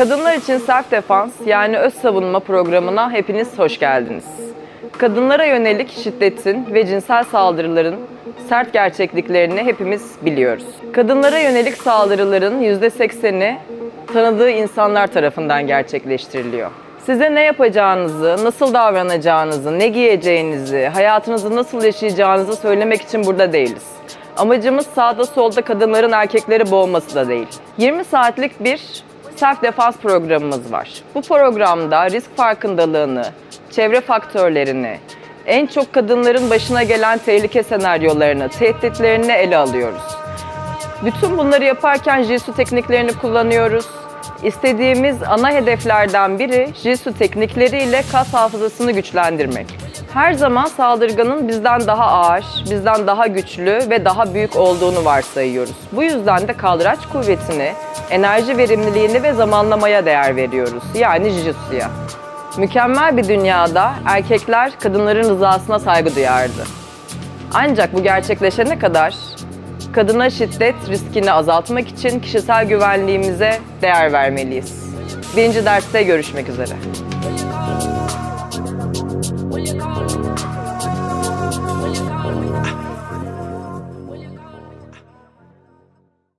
Kadınlar için self defans yani öz savunma programına hepiniz hoş geldiniz. Kadınlara yönelik şiddetin ve cinsel saldırıların sert gerçekliklerini hepimiz biliyoruz. Kadınlara yönelik saldırıların %80'i tanıdığı insanlar tarafından gerçekleştiriliyor. Size ne yapacağınızı, nasıl davranacağınızı, ne giyeceğinizi, hayatınızı nasıl yaşayacağınızı söylemek için burada değiliz. Amacımız sağda solda kadınların erkekleri boğması da değil. 20 saatlik bir self defans programımız var. Bu programda risk farkındalığını, çevre faktörlerini, en çok kadınların başına gelen tehlike senaryolarını, tehditlerini ele alıyoruz. Bütün bunları yaparken Jitsu tekniklerini kullanıyoruz. İstediğimiz ana hedeflerden biri Jitsu teknikleriyle kas hafızasını güçlendirmek. Her zaman saldırganın bizden daha ağır, bizden daha güçlü ve daha büyük olduğunu varsayıyoruz. Bu yüzden de kaldıraç kuvvetini, enerji verimliliğini ve zamanlamaya değer veriyoruz. Yani Jitsu'ya. Mükemmel bir dünyada erkekler kadınların rızasına saygı duyardı. Ancak bu gerçekleşene kadar kadına şiddet riskini azaltmak için kişisel güvenliğimize değer vermeliyiz. Birinci derste görüşmek üzere. Ah.